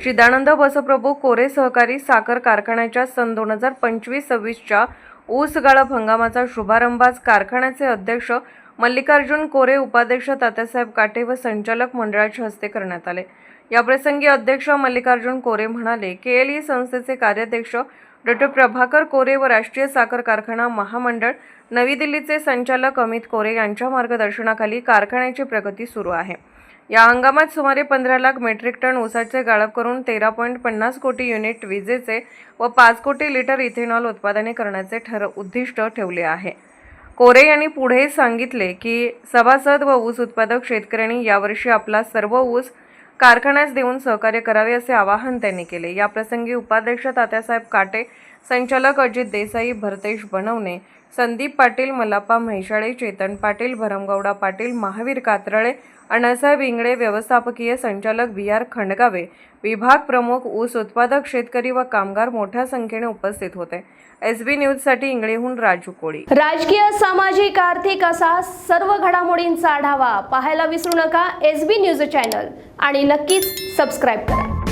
श्रीदानंद बसप्रभू कोरे सहकारी साखर कारखान्याच्या सन दोन हजार पंचवीस सव्वीसच्या ऊस गाळप हंगामाचा शुभारंभ आज कारखान्याचे अध्यक्ष मल्लिकार्जुन कोरे उपाध्यक्ष तात्यासाहेब काटे व संचालक मंडळाच्या हस्ते करण्यात आले. याप्रसंगी अध्यक्ष मल्लिकार्जुन कोरे म्हणाले के एल ई संस्थेचे कार्याध्यक्ष डॉक्टर प्रभाकर कोरे व राष्ट्रीय साखर कारखाना महामंडळ नवी दिल्लीचे संचालक अमित कोरे यांच्या मार्गदर्शनाखाली कारखान्याची प्रगती सुरू आहे. या हंगामात सुमारे पंधरा लाख मेट्रिक टन ऊसाचे गाळप करून तेरा पॉईंट पन्नास कोटी युनिट विजेचे व पाच कोटी लिटर इथेनॉल उत्पादने करण्याचे ठर उद्दिष्ट ठेवले आहे. कोरे यांनी पुढे सांगितले की सभासद व ऊस उत्पादक शेतकऱ्यांनी यावर्षी आपला सर्व ऊस कारखान्यास देऊन सहकार्य करावे असे आवाहन त्यांनी केले. याप्रसंगी उपाध्यक्ष तात्यासाहेब काटे संचालक अजित देसाई भरतेश बनवणे संदीप पाटील मलापा म्हैसाळे चेतन पाटील भरमगौडा पाटील महावीर कात्रळे अण्णासाहेब इंगळे व्यवस्थापकीय संचालक बी आर खंडगावे विभाग प्रमुख ऊस उत्पादक शेतकरी व कामगार मोठ्या संख्येने उपस्थित होते. एस बी न्यूजसाठी इंगळेहून राजू कोळी. राजकीय सामाजिक आर्थिक असा सर्व घडामोडींचा आढावा पाहायला विसरू नका एस बी न्यूज चॅनल आणि नक्कीच सबस्क्राईब करा.